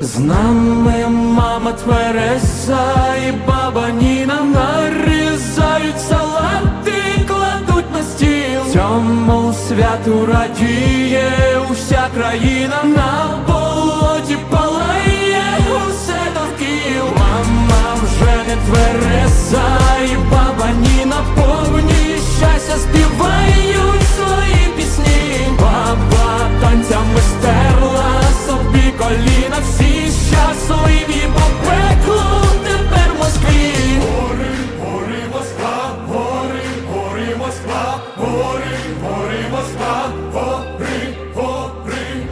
З нами мама Твереса і баба Ніна нарізають салати, кладуть на стіл. Цьому святу радіє уся країна на болоті палає усе довкіл. Мама вже не твереса і баба Ніна повні щастя співають свої. гори, гори Москва, гори, гори.